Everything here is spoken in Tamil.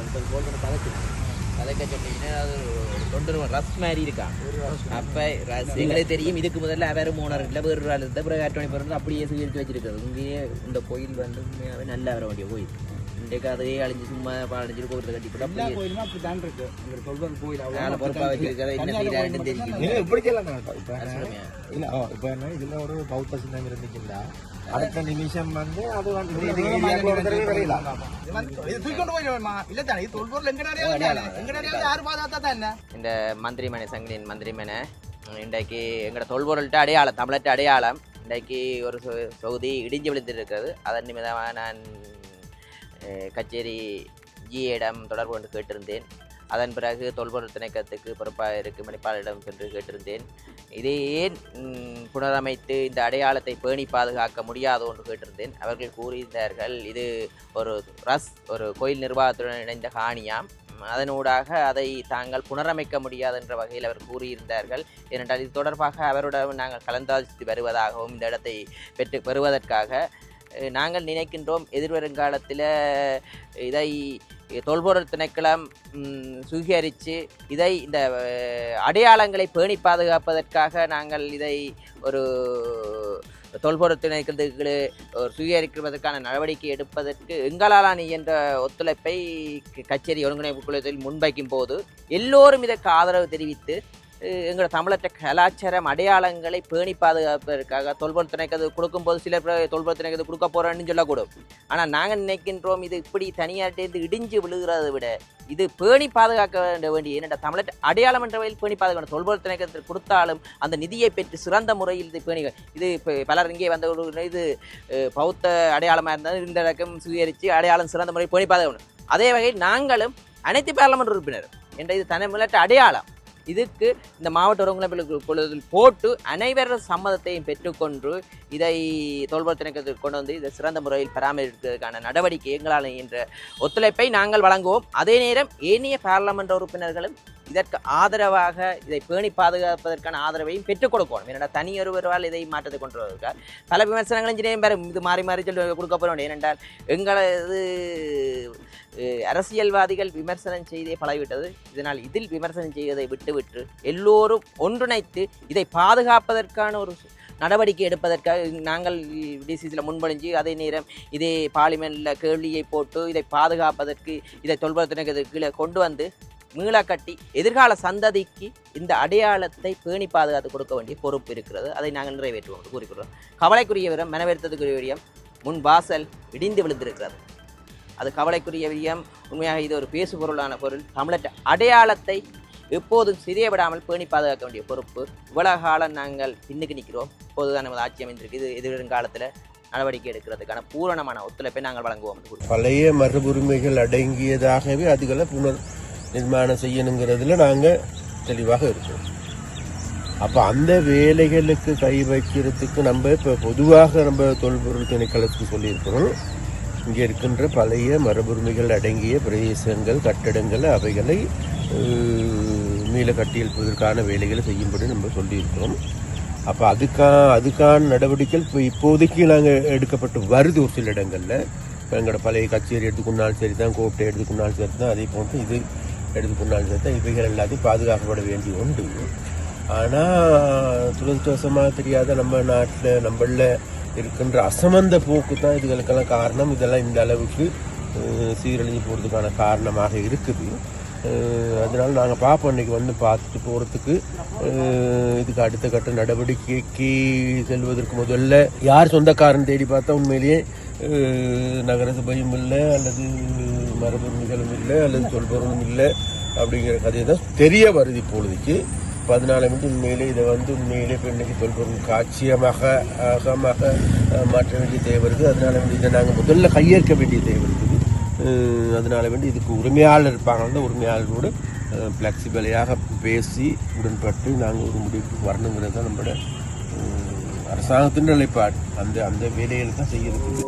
இப்போ கோல் பண்ண கலக்குது கதைக்க சொன்னீங்கன்னா அது ஒரு தொண்டர் ரஸ் மாதிரி இருக்கான் அப்போ ரஸ் எங்களுக்கு தெரியும் இதுக்கு முதல்ல வேறு மூணார் இல்லை வேறு ஆள் இருந்தால் பிறகு ஆட்டோனி பிறந்து அப்படியே சுயரித்து வச்சிருக்காரு இங்கேயே இந்த கோயில் வந்து உண்மையாகவே நல்லா வர வேண்டிய கோயில் இன்றைக்கு அதையே அழிஞ்சு சும்மா அழிஞ்சு கோயிலை கட்டி அப்படியே கோயிலுமே அப்படி தான் இருக்கு. இங்க சொல்றது கோயில் அவ்வளோ பொறுப்பாக வச்சிருக்கிறத என்ன செய்யறாருன்னு தெரியும் இல்ல இப்படி சொல்லலாம் இப்ப என்ன- இதுல ஒரு பௌத்த சின்னம் இருந்துச்சுன்னா அடுத்த நிமிஷம் வந்து அது வந்து இந்த மந்திரிமனை சங்கிலின் மந்திரிமனை இன்றைக்கு எங்களோட தொல்பொருள்கிட்ட அடையாளம் தமிழற்ற அடையாளம் இன்றைக்கு ஒரு சொ- தொகுதி இடிஞ்சு விழுந்திருக்கிறது அதன் நிமித்தமாக நான் கச்சேரி ஜியிடம் தொடர்பு கொண்டு கேட்டிருந்தேன் அதன் பிறகு தொல்பொருள் திணைக்கத்துக்கு பொறுப்பாக இருக்கும் மணிப்பாளரிடம் சென்று கேட்டிருந்தேன். இதை ஏன் புனரமைத்து இந்த அடையாளத்தை பேணி பாதுகாக்க முடியாதோ என்று கேட்டிருந்தேன். அவர்கள் கூறியிருந்தார்கள் இது ஒரு ரஸ் ஒரு கோயில் நிர்வாகத்துடன் இணைந்த காணியாம் அதனூடாக அதை தாங்கள் புனரமைக்க முடியாது என்ற வகையில் அவர் கூறியிருந்தார்கள். ஏனென்றால் இது தொடர்பாக அவருடன் நாங்கள் கலந்தாலோசித்து வருவதாகவும் இந்த இடத்தை பெற்று பெறுவதற்காக நாங்கள் நினைக்கின்றோம் எதிர்வருங்காலத்தில் இதை தொல்பொருள் திணைக்களம் சுகீகரித்து இதை இந்த அடையாளங்களை பேணி பாதுகாப்பதற்காக நாங்கள் இதை ஒரு தொல்பொருள் திணைக்களத்துக்கு ஒரு சுயீகரிப்பதற்கான நடவடிக்கை எடுப்பதற்கு எங்களாலான என்ற ஒத்துழைப்பை க- கச்சேரி ஒருங்கிணைப்பு குழுவில் முன்வைக்கும் போது எல்லோரும் இதற்கு ஆதரவு தெரிவித்து எங்களோட தமிழற்ற கலாச்சாரம் அடையாளங்களை பேணி பாதுகாப்பதற்காக தொல்பொருள் திணைக்கிறது கொடுக்கும்போது சிலர் தொல்பொருள் திணைக்கிறது கொடுக்க போகிறோன்னு சொல்லக்கூடும். ஆனால் நாங்கள் நினைக்கின்றோம் இது இப்படி தனியார்ட்டேந்து இடிஞ்சு விழுகிறதை விட இது பேணி பாதுகாக்க வேண்ட வேண்டிய என்னடா தமிழர் அடையாளம் என்ற வகையில் பேணி பாதுகாக்கணும் தொல்பொருள் திணைக்களத்தில் கொடுத்தாலும் அந்த நிதியை பெற்று சிறந்த முறையில் இது பேணி இது இப்போ பலர் இங்கே வந்த ஒரு இது பௌத்த அடையாளமாக இருந்தாலும் இந்த இடக்கம் சுயரித்து அடையாளம் சிறந்த முறையில் பேணி பாதுகாக்கணும் அதே வகையில் நாங்களும் அனைத்து பாராளுமன்ற உறுப்பினர் என்ற இது தமிழற்ற அடையாளம். இதுக்கு இந்த மாவட்ட ஒருங்கிணைப்பு குழுவில் போட்டு அனைவரது சம்மதத்தையும் பெற்றுக்கொண்டு இதை தொல்பொருள் கொண்டு வந்து இதை சிறந்த முறையில் பராமரிப்பதற்கான நடவடிக்கை எங்களால் என்ற ஒத்துழைப்பை நாங்கள் வழங்குவோம். அதே நேரம் ஏனைய பாராளுமன்ற உறுப்பினர்களும் இதற்கு ஆதரவாக இதை பேணி பாதுகாப்பதற்கான ஆதரவையும் பெற்றுக் கொடுக்கணும். ஏனென்றால் தனியொருவரால் இதை மாற்றத்தை கொண்டு வருவதற்காக பல விமர்சனங்களும் சின்ன பேர் இது மாறி மாறி சொல்லி கொடுக்க போகிறோம் ஏனென்றால் எங்களது அரசியல்வாதிகள் விமர்சனம் செய்தே பழகிவிட்டது. இதனால் இதில் விமர்சனம் செய்வதை விட்டுவிட்டு எல்லோரும் ஒன்றிணைத்து இதை பாதுகாப்பதற்கான ஒரு நடவடிக்கை எடுப்பதற்காக நாங்கள் டிசிசியில் முன்மொழிஞ்சு அதே நேரம் இதே பார்லிமெண்ட்டில் கேள்வியை போட்டு இதை பாதுகாப்பதற்கு இதை தொல்பொருத்தினத்துக்கு கீழே கொண்டு வந்து மீள கட்டி எதிர்கால சந்ததிக்கு இந்த அடையாளத்தை பேணி பாதுகாத்து கொடுக்க வேண்டிய பொறுப்பு இருக்கிறது. அதை நாங்கள் நிறைவேற்றுவோம் என்று கூறிக்கொள்கிறோம். கவலைக்குரிய விரம் மனவருத்தத்துக்குரிய விடயம் முன் வாசல் இடிந்து விழுந்திருக்கிறது. அது கவலைக்குரிய விடயம் உண்மையாக இது ஒரு பேசு பொருளான பொருள். தமிழற்ற அடையாளத்தை எப்போதும் சிறியவிடாமல் பேணி பாதுகாக்க வேண்டிய பொறுப்பு. இவ்வளவு காலம் நாங்கள் பின்னுக்கு நிற்கிறோம். இப்போதுதான் நமது ஆட்சி அமைந்திருக்கு இது எதிர்காலத்தில் நடவடிக்கை எடுக்கிறதுக்கான பூரணமான ஒத்துழைப்பை நாங்கள் வழங்குவோம் பழைய மரபுரிமைகள் அடங்கியதாகவே அதுகளை புனர் நிர்மாணம் செய்யணுங்கிறதுல நாங்கள் தெளிவாக இருக்கோம். அப்போ அந்த வேலைகளுக்கு கை வைக்கிறதுக்கு நம்ம இப்போ பொதுவாக நம்ம தொல்பொருள் திணைக்களத்துக்கு சொல்லியிருக்கிறோம். இங்கே இருக்கின்ற பழைய மரபுரிமைகள் அடங்கிய பிரதேசங்கள் கட்டடங்கள் அவைகளை மீள கட்டியெழுப்பதற்கான வேலைகளை செய்யும்படி நம்ம சொல்லியிருக்கிறோம். அப்போ அதுக்கா அதுக்கான நடவடிக்கைகள் இப்போ இப்போதைக்கு நாங்கள் எடுக்கப்பட்டு வருது ஒரு சில இடங்களில். இப்போ எங்களோட பழைய கச்சேரி எடுத்துக்கொண்டாலும் சரி தான் கோட்டை எடுத்துக்கொண்டாலும் சரி தான் அதே போன்று இது எடுத்துக்கொண்டாலும் சரி தான் இவைகள் எல்லாத்தையும் பாதுகாக்கப்பட வேண்டிய உண்டு. ஆனால் துரதிருஷ்டவசமாக தெரியாத நம்ம நாட்டில் நம்மளில் இருக்கின்ற அசமந்த போக்கு தான் இதுகளுக்கெல்லாம் காரணம். இதெல்லாம் இந்த அளவுக்கு சீரழிஞ்சு போகிறதுக்கான காரணமாக இருக்குது. அதனால் நாங்கள் பார்ப்போம் இன்றைக்கி வந்து பார்த்துட்டு போகிறதுக்கு இதுக்கு அடுத்த கட்ட நடவடிக்கைக்கு செல்வதற்கு முதல்ல யார் சொந்தக்காரன் தேடி பார்த்தா உண்மையிலேயே அஹ், நகரசபையும் இல்லை அல்லது மரபுரிமைகளும் இல்லை அல்லது சொல்பொருளும் இல்லை அப்படிங்கிற கதை தான் தெரிய வருது இப்பொழுதுக்கு. பதினாலு மினிட் உண்மையிலே இதை வந்து உண்மையிலே இப்போ தொல்பொருள் காட்சியமாக அகமாக மாற்ற வேண்டிய தேவை இருக்குது. அதனால வந்து இதை நாங்கள் முதல்ல கையேற்க வேண்டிய தேவை இருக்குது. அதனால வேண்டி இதுக்கு உரிமையாளர் இருப்பாங்கன்னா உரிமையாளரோடு ஃப்ளெக்சிபிளையாக பேசி உடன்பட்டு நாங்கள் ஒரு முடிவுக்கு வரணுங்கிறது தான் நம்மளோட அரசாங்கத்தின் நிலைப்பாடு. அந்த அந்த வேலைகளை தான் செய்யறது